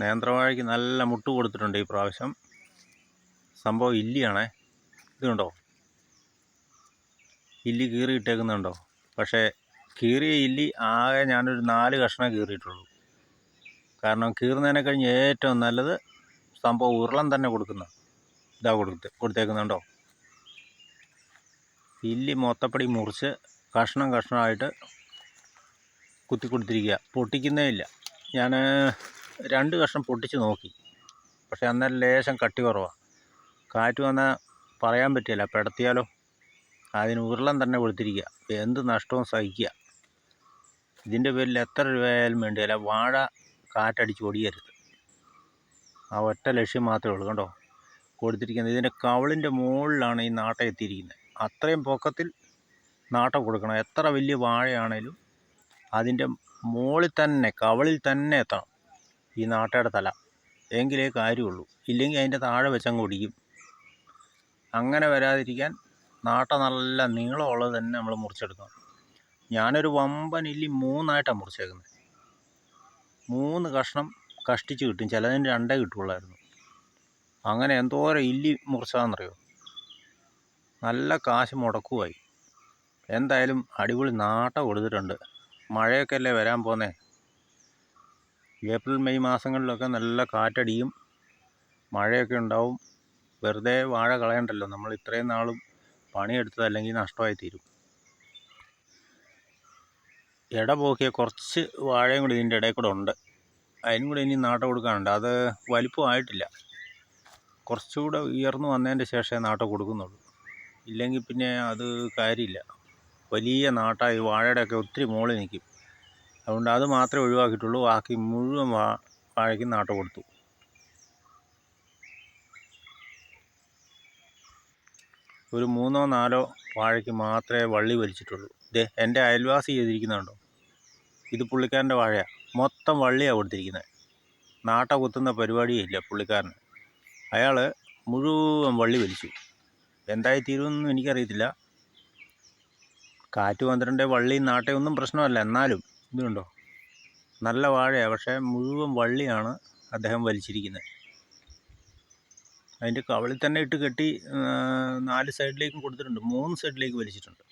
നേന്ത്രവാഴയ്ക്ക് നല്ല മുട്ട് കൊടുത്തിട്ടുണ്ട് ഈ പ്രാവശ്യം. സംഭവം ഇല്ലിയാണേ. ഇതുണ്ടോ? ഇല്ലി കീറി ഇട്ടേക്കുന്നുണ്ടോ? പക്ഷേ കീറിയ ഇല്ലി ആകെ ഞാനൊരു നാല് കഷ്ണം കീറിയിട്ടുള്ളൂ. കാരണം കീറുന്നതിനെ കഴിഞ്ഞ് ഏറ്റവും നല്ലത് സംഭവം ഉരുളം തന്നെ കൊടുക്കുന്ന ഇതാ കൊടുത്ത് കൊടുത്തേക്കുന്നുണ്ടോ? ഇല്ലി മൊത്തപ്പടി മുറിച്ച് കഷ്ണം കഷ്ണമായിട്ട് കുത്തി കൊടുത്തിരിക്കുക. പൊട്ടിക്കുന്നേ ഇല്ല. ഞാൻ രണ്ട് കഷ്ണം പൊട്ടിച്ച് നോക്കി. പക്ഷേ അന്നേരം ലേശം കട്ടി കുറവാണ് കാറ്റ് വന്നാൽ പറയാൻ പറ്റില്ല പെടത്തിയാലോ? അതിന് ഉരുളൻ തന്നെ കൊടുത്തിരിക്കുക എന്ത് നഷ്ടവും സഹിക്കുക ഇതിന്റെ പേരിൽ എത്ര രൂപയായാലും വേണ്ടിയല്ല വാഴ കാറ്റടിച്ച് ഓടിയരുത് ആ ഒറ്റ ലക്ഷ്യം മാത്രമേ ഉള്ളൂ കണ്ടോ? കൊടുത്തിരിക്കുന്നത്. ഇതിന്റെ കവളിന്റെ മുകളിലാണ് ഈ നാട്ട എത്തിയിരിക്കുന്നത്. അത്രയും പൊക്കത്തിൽ നാട്ട കൊടുക്കണം. എത്ര വലിയ വാഴയാണേലും അതിന്റെ മുകളിൽ തന്നെ കവളിൽ തന്നെ എത്തണം. ഈ നാട്ടയുടെ തല. എങ്കിലേ കാര്യമുള്ളൂ. ഇല്ലെങ്കിൽ അതിന്റെ താഴെ വെച്ചങ്ങ് ഒടിക്കും. അങ്ങനെ വരാതിരിക്കാൻ നാട്ട നല്ല നീളമുള്ളത് തന്നെ നമ്മൾ മുറിച്ചെടുക്കണം. ഞാനൊരു വമ്പൻ ഇല്ലി മൂന്നായിട്ടാണ് മുറിച്ചേക്കുന്നത്. മൂന്ന് കഷ്ണം കഷ്ടിച്ച് കിട്ടും. ചിലതിന് രണ്ടേ കിട്ടുള്ളായിരുന്നു അങ്ങനെ എന്തോരം ഇല്ലി മുറിച്ചതാണെന്നറിയോ? നല്ല കാശ് മുടക്കുമായി എന്തായാലും അടിപൊളി നാട്ട കൊടുത്തിട്ടുണ്ട്. മഴയൊക്കെ അല്ലേ വരാൻ പോന്നേ? ഏപ്രിൽ മെയ് മാസങ്ങളിലൊക്കെ നല്ല കാറ്റടിയും മഴയൊക്കെ ഉണ്ടാവും. വെറുതെ വാഴ കളയണ്ടല്ലോ. നമ്മൾ ഇത്രയും നാളും പണിയെടുത്തത് അല്ലെങ്കിൽ നഷ്ടമായി തീരും ഇട പോക്കിയ കുറച്ച് വാഴയും കൂടി ഇതിന്റെ ഇടയിൽ കൂടെ ഉണ്ട്. അതിനും കൂടി ഇനി നാട്ട കൊടുക്കാനുണ്ട്. അത് വലിപ്പമായിട്ടില്ല കുറച്ചുകൂടെ ഉയർന്നു വന്നതിന്റെ ശേഷമേ നാട്ട കൊടുക്കുന്നുള്ളൂ. ഇല്ലെങ്കിൽ പിന്നെ അത് കാര്യമില്ല. വലിയ നാട്ടായി വാഴയുടെയൊക്കെ ഒത്തിരി മുകളിൽ നിൽക്കും. അതുകൊണ്ട് അത് മാത്രമേ ഒഴിവാക്കിയിട്ടുള്ളൂ. ബാക്കി മുഴുവൻ വാഴയ്ക്ക് നാട്ട കൊടുത്തു. ഒരു മൂന്നോ നാലോ വാഴയ്ക്ക് മാത്രമേ വള്ളി വലിച്ചിട്ടുള്ളൂ. ഇതേ എന്റെ അയൽവാസി ചെയ്തിരിക്കുന്നുണ്ടോ? ഇത് പുള്ളിക്കാരന്റെ വാഴയാണ് മൊത്തം വള്ളിയാണ് കൊടുത്തിരിക്കുന്നത്. നാട്ട കുത്തുന്ന പരിപാടിയില്ല പുള്ളിക്കാരന്. അയാൾ മുഴുവൻ വള്ളി വലിച്ചു. എന്തായി തീരുമെന്നും എനിക്കറിയത്തില്ല. കാറ്റ് പന്ത്രണ്ടേ വള്ളിയും നാട്ടയൊന്നും പ്രശ്നമല്ല. എന്നാലും ഇതുണ്ടോ? നല്ല വാഴയാണ് പക്ഷേ മുഴുവൻ വള്ളിയാണ് അദ്ദേഹം വലിച്ചിരിക്കുന്നത്. അതിന്റെ കവളിൽ തന്നെ ഇട്ട് കെട്ടി നാല് സൈഡിലേക്കും കൊടുത്തിട്ടുണ്ട്. മൂന്ന് സൈഡിലേക്ക് വലിച്ചിട്ടുണ്ട്.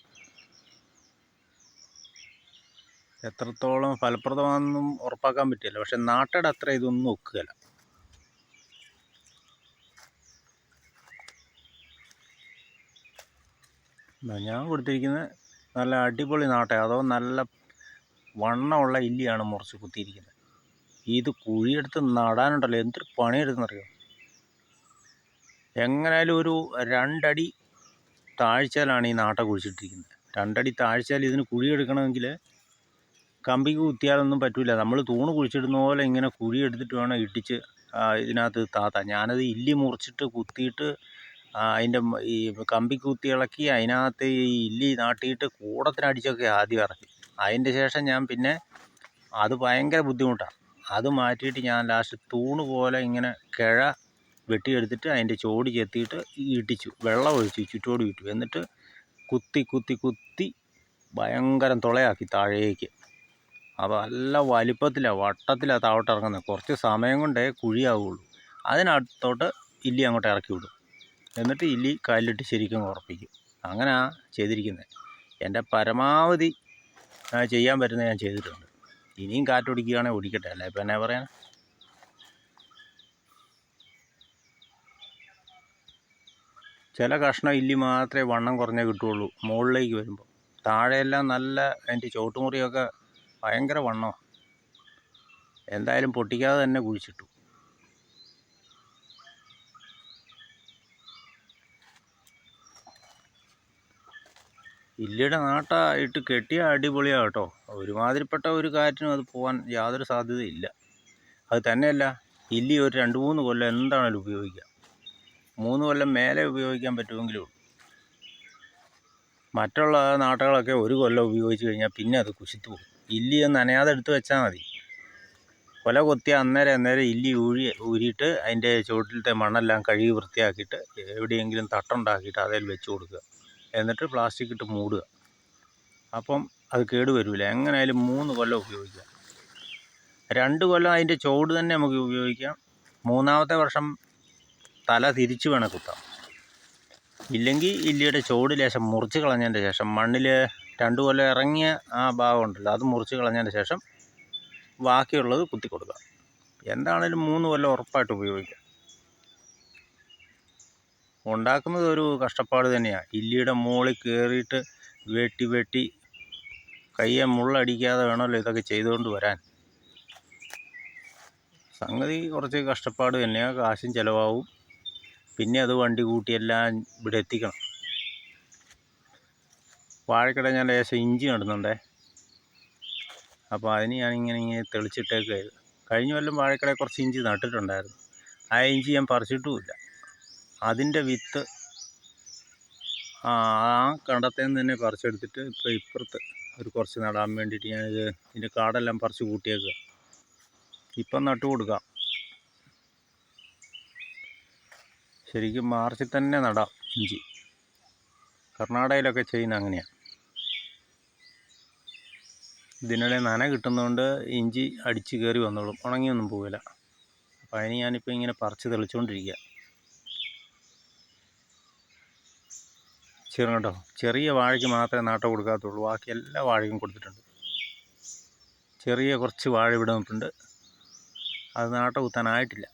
എത്രത്തോളം ഫലപ്രദമാണെന്നും ഉറപ്പാക്കാൻ പറ്റില്ല. പക്ഷെ നാട്ടയുടെ അത്ര ഇതൊന്നും ഒക്കുകയില്ല ഞാൻ കൊടുത്തിരിക്കുന്നത് നല്ല അടിപൊളി നാട്ട അതോ നല്ല വണ്ണമുള്ള ഇല്ലിയാണ് മുറിച്ച് കുത്തിയിരിക്കുന്നത്. ഇത് കുഴിയെടുത്ത് നടാനുണ്ടല്ലോ എന്തൊരു പണിയെടുത്തെന്നറിയോ എങ്ങനെയാലും ഒരു രണ്ടടി താഴ്ചയിലാണ് ഈ നാട്ട കുഴിച്ചിട്ടിരിക്കുന്നത്. രണ്ടടി താഴ്ചയിൽ ഇതിന് കുഴിയെടുക്കണമെങ്കിൽ കമ്പിക്ക് കുത്തിയാലൊന്നും പറ്റില്ല നമ്മൾ തൂണ് കുഴിച്ചിടുന്ന പോലെ ഇങ്ങനെ കുഴിയെടുത്തിട്ട് വേണം ഇട്ടിച്ച് ഇതിനകത്ത് താത്ത. ഞാനത് ഇല്ലി മുറിച്ചിട്ട് കുത്തിയിട്ട് അതിന്റെ ഈ കമ്പിക്ക് കുത്തി ഇളക്കി അതിനകത്ത് ഈ ഇല്ലി നാട്ടിയിട്ട് കൂടത്തിനടിച്ചൊക്കെ ആദ്യം ഇറക്കി. അതിന്റെ ശേഷം ഞാൻ പിന്നെ അത് ഭയങ്കര ബുദ്ധിമുട്ടാണ് അത് മാറ്റിയിട്ട് ഞാൻ ലാസ്റ്റ് തൂണ് പോലെ ഇങ്ങനെ കിഴ വെട്ടിയെടുത്തിട്ട് അതിന്റെ ചോടി ചെത്തിയിട്ട് ഇടിച്ചു. വെള്ളം ഒഴിച്ചു ചുറ്റോടി എന്നിട്ട് കുത്തി കുത്തി കുത്തി ഭയങ്കരം തുളയാക്കി താഴേക്ക്. അപ്പോൾ നല്ല വലിപ്പത്തിലാണ് വട്ടത്തിലാണ് താഴോട്ട് ഇറങ്ങുന്നത് കുറച്ച് സമയം കൊണ്ടേ കുഴിയാവുള്ളൂ. അതിനകത്തോട്ട് ഇല്ലി അങ്ങോട്ട് ഇറക്കി വിടും. എന്നിട്ട് ഇല്ലി കാലിലിട്ട് ശരിക്കും ഉറപ്പിക്കും. അങ്ങനെയാണ് ചെയ്തിരിക്കുന്നത് എന്റെ പരമാവധി ആ, ചെയ്യാൻ പറ്റുന്നത് ഞാൻ ചെയ്തിട്ടുണ്ട്. ഇനിയും കാറ്റൊടിക്കുകയാണെങ്കിൽ ഓടിക്കട്ടെ അല്ല? ഇപ്പം എന്നാ പറയാൻ ചില കഷ്ണം ഇല്ലി മാത്രമേ വണ്ണം കുറഞ്ഞേ കിട്ടുള്ളൂ മുകളിലേക്ക് വരുമ്പോൾ. താഴെയെല്ലാം നല്ല അതിന്റെ ചോട്ടുമുറിയൊക്കെ ഭയങ്കര വണ്ണമാണ് എന്തായാലും പൊട്ടിക്കാതെ തന്നെ കുഴിച്ചിട്ടു. ഇല്ലിയുടെ നാട്ട ഇട്ട് കെട്ടിയ അടിപൊളിയാണ് കേട്ടോ ഒരുമാതിരിപ്പെട്ട ഒരു കാറ്റിനും അത് പോകാൻ യാതൊരു സാധ്യതയില്ല. അത് തന്നെയല്ല ഇല്ലി ഒരു രണ്ട് മൂന്ന് കൊല്ലം എന്താണേലും ഉപയോഗിക്കാം. മൂന്ന് കൊല്ലം മേലെ ഉപയോഗിക്കാൻ പറ്റുമെങ്കിലും മറ്റുള്ള നാട്ടകളൊക്കെ ഒരു കൊല്ലം ഉപയോഗിച്ച് കഴിഞ്ഞാൽ പിന്നെ അത് കുശിത്തു പോകും. ഇല്ലി ഒന്ന് നനയാതെ എടുത്ത് വെച്ചാൽ മതി. കൊല കൊത്തി അന്നേരം അന്നേരം ഇല്ലി ഊഴി ഊരിയിട്ട് അതിന്റെ ചുവട്ടിലത്തെ മണ്ണെല്ലാം കഴുകി വൃത്തിയാക്കിയിട്ട് എവിടെയെങ്കിലും തട്ടുണ്ടാക്കിയിട്ട് അതിൽ വെച്ച് കൊടുക്കുക. എന്നിട്ട് പ്ലാസ്റ്റിക് ഇട്ട് മൂടുക. അപ്പം അത് കേട് വരില്ല എങ്ങനെയായാലും മൂന്ന് കൊല്ലം ഉപയോഗിക്കാം. രണ്ട് കൊല്ലം അതിന്റെ ചോട് തന്നെ നമുക്ക് ഉപയോഗിക്കാം. മൂന്നാമത്തെ വർഷം തല തിരിച്ചു വേണം കുത്താം ഇല്ലെങ്കിൽ ഇല്ലിയുടെ ചോട് ലേശം മുറിച്ച് കളഞ്ഞതിന്റെ ശേഷം മണ്ണിൽ രണ്ട് കൊല്ലം ഇറങ്ങിയ ആ ഭാഗം ഉണ്ടല്ലോ അത് മുറിച്ച് കളഞ്ഞതിന്റെ ശേഷം ബാക്കിയുള്ളത് കുത്തി കൊടുക്കുക എന്താണേലും മൂന്ന് കൊല്ലം ഉറപ്പായിട്ട് ഉപയോഗിക്കാം. ഉണ്ടാക്കുന്നത് ഒരു കഷ്ടപ്പാട് തന്നെയാണ് ഇല്ലിയുടെ മുകളിൽ കയറിയിട്ട് വെട്ടി വെട്ടി കയ്യെ മുള്ളടിക്കാതെ വേണമല്ലോ ഇതൊക്കെ ചെയ്തുകൊണ്ട് വരാൻ. സംഗതി കുറച്ച് കഷ്ടപ്പാട് തന്നെയാണ് കാശും ചിലവാകും പിന്നെ അത് വണ്ടി കൂട്ടിയെല്ലാം ഇവിടെ എത്തിക്കണം. വാഴക്കട ഞാൻ ലേശം ഇഞ്ചി നടുന്നുണ്ടേ. അപ്പോൾ അതിന് ഞാൻ ഇങ്ങനെ തെളിച്ചിട്ടേക്കായിരുന്നു. കഴിഞ്ഞ കൊല്ലം വാഴക്കട കുറച്ച് ഇഞ്ചി നട്ടിട്ടുണ്ടായിരുന്നു. ആ ഇഞ്ചി ഞാൻ പറിച്ചിട്ടുമില്ല. അതിന്റെ വിത്ത് ആ കണ്ടത്തിൽ നിന്ന് തന്നെ പറിച്ചെടുത്തിട്ട് ഇപ്പോൾ ഇപ്പുറത്ത് ഒരു കുറച്ച് നടാൻ വേണ്ടിയിട്ട് ഞാനിത് ഇതിന്റെ കാടെല്ലാം പറിച്ച് കൂട്ടിയേക്കുക ഇപ്പം നട്ടു കൊടുക്കാം. ശരിക്കും മാർച്ചിൽ തന്നെ നടാം ഇഞ്ചി. കർണാടകയിലൊക്കെ ചെയ്യുന്ന അങ്ങനെയാണ് ഇതിനിടെ നന കിട്ടുന്നതുകൊണ്ട് ഇഞ്ചി അടിച്ച് കയറി വന്നോളും. ഉണങ്ങിയൊന്നും പോവില്ല. അപ്പോൾ അതിന് ഞാനിപ്പോൾ ഇങ്ങനെ പറിച്ച് തെളിച്ചുകൊണ്ടിരിക്കുക ചെറു കേട്ടോ. ചെറിയ വാഴയ്ക്ക് മാത്രമേ നാട്ടം കൊടുക്കാത്തുള്ളൂ. ബാക്കി എല്ലാ വാഴയ്ക്കും കൊടുത്തിട്ടുണ്ട്. ചെറിയ കുറച്ച് വാഴ ഇവിടെ നിന്നിട്ടുണ്ട്. അത് നാട്ടം കുത്താനായിട്ടില്ല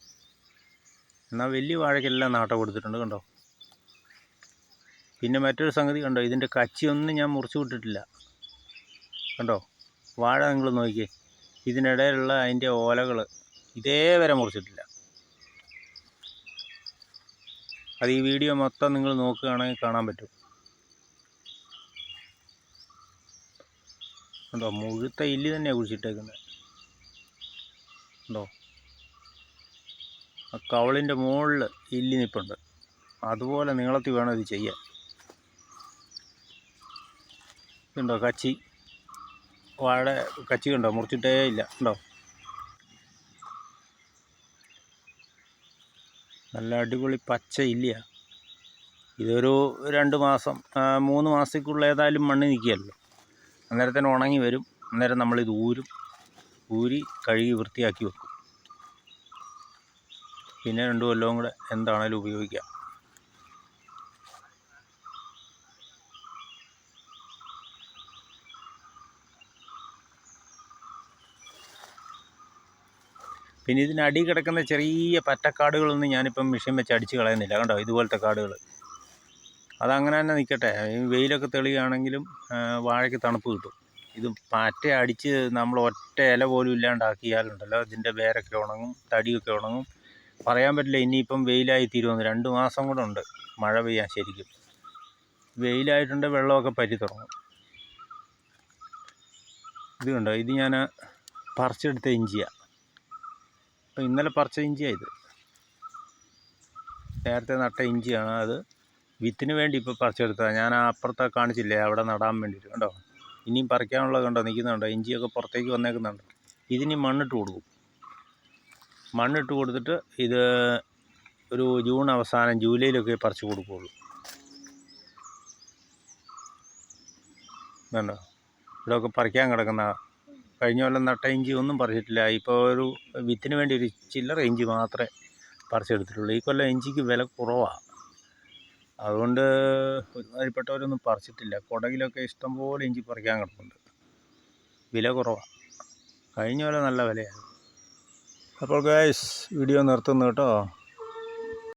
എന്നാൽ വലിയ വാഴയ്ക്കെല്ലാം നാട്ടം കൊടുത്തിട്ടുണ്ട് കണ്ടോ? പിന്നെ മറ്റൊരു സംഗതി കണ്ടോ? ഇതിന്റെ കച്ചിയൊന്നും ഞാൻ മുറിച്ച് വിട്ടിട്ടില്ല. കണ്ടോ? വാഴ നിങ്ങൾ നോക്കിയേ. ഇതിനിടയിലുള്ള അതിന്റെ ഓലകൾ ഇതേവരെ മുറിച്ചിട്ടില്ല. അത് ഈ വീഡിയോ മൊത്തം നിങ്ങൾ നോക്കുകയാണെങ്കിൽ കാണാൻ പറ്റും. കണ്ടോ മുഴുത്ത ഇല്ല് തന്നെയാണ് കുഴിച്ചിട്ടേക്കുന്നത് കണ്ടോ ആ കവളിന്റെ മുകളിൽ ഇല്ലി നിൽപ്പുണ്ട് അതുപോലെ നീളത്തിൽ വേണം ഇത് ചെയ്യാൻ. ഇതുണ്ടോ കച്ചി. വാഴ കച്ചി കണ്ടോ? മുറിച്ചിട്ടേ ഇല്ല. ഉണ്ടോ? നല്ല അടിപൊളി പച്ച ഇല്ല ഇതൊരു രണ്ട് മാസം മൂന്ന് മാസത്തേക്കുള്ള ഏതായാലും മണ്ണ് നിൽക്കുകയല്ലോ അന്നേരത്തിന് ഉണങ്ങി വരും. അന്നേരം ഇത് ഊരും. ഊരി കഴുകി വൃത്തിയാക്കി വെക്കും. പിന്നെ രണ്ട് കൊല്ലവും കൂടെ എന്താണേലും ഉപയോഗിക്കാം. പിന്നെ ഇതിനടി കിടക്കുന്ന ചെറിയ പറ്റക്കാടുകളൊന്നും ഞാനിപ്പം മെഷീൻ വെച്ച് അടിച്ച് കളയുന്നില്ല. കണ്ടോ? ഇതുപോലത്തെ കാടുകൾ അതങ്ങനെ തന്നെ നിൽക്കട്ടെ വെയിലൊക്കെ തെളിയുകയാണെങ്കിലും വാഴയ്ക്ക് തണുപ്പ് കിട്ടും. ഇത് പാറ്റ അടിച്ച് നമ്മൾ ഒറ്റ ഇല പോലും ഇല്ലാണ്ടാക്കിയാലുണ്ടല്ലോ ഇതിന്റെ വേരൊക്കെ ഉണങ്ങും തടിയൊക്കെ ഉണങ്ങും. പറയാൻ പറ്റില്ല ഇനിയിപ്പം വെയിലായി തീരുമെന്ന്. രണ്ട് മാസം കൂടെ ഉണ്ട് മഴ പെയ്യാൻ ശരിക്കും. വെയിലായിട്ടുണ്ട് വെള്ളമൊക്കെ പറ്റി തുടങ്ങും. ഇത് കണ്ടോ? ഇത് ഞാൻ പറിച്ചെടുത്ത ഇഞ്ചിയാണ് അപ്പം ഇന്നലെ പറിച്ച ഇഞ്ചിയാണ് ഇത്. നേരത്തെ നട്ട ഇഞ്ചിയാണ് അത്. വിത്തിന് വേണ്ടി ഇപ്പോൾ പറിച്ചെടുത്തതാണ് ഞാൻ അപ്പുറത്തെ കാണിച്ചില്ലേ അവിടെ നടാൻ വേണ്ടിയിട്ട് കണ്ടോ? ഇനിയും പറിക്കാനുള്ളത് കണ്ടോ? നിൽക്കുന്നുണ്ടോ ഇഞ്ചിയൊക്കെ പുറത്തേക്ക് വന്നേക്കുന്നുണ്ട്. ഇതിനി മണ്ണിട്ട് കൊടുക്കും. മണ്ണിട്ട് കൊടുത്തിട്ട് ഇത് ഒരു ജൂൺ അവസാനം ജൂലൈയിലൊക്കെ പറിച്ചു കൊടുക്കുകയുള്ളൂ വേണ്ടോ ഇവിടെയൊക്കെ പറിക്കാൻ കിടക്കുന്ന കഴിഞ്ഞ കൊല്ലം നട്ട ഇഞ്ചി ഒന്നും പറിച്ചിട്ടില്ല. ഇപ്പോൾ ഒരു വിത്തിന് വേണ്ടി ഒരു ചില്ലറ ഇഞ്ചി മാത്രമേ പറിച്ചെടുത്തിട്ടുള്ളൂ. ഈ കൊല്ലം ഇഞ്ചിക്ക് വില കുറവാണ് അതുകൊണ്ട് ഒരുമാതിരിപ്പെട്ടവരൊന്നും പറിച്ചിട്ടില്ല. കുടകിലൊക്കെ ഇഷ്ടംപോലെ ഇഞ്ചി പറിക്കാൻ കിടപ്പുണ്ട്. വില കുറവാണ് കഴിഞ്ഞ പോലെ നല്ല വിലയായിരുന്നു അപ്പോൾ ഗൈസ് വീഡിയോ നിർത്തുന്നു കേട്ടോ.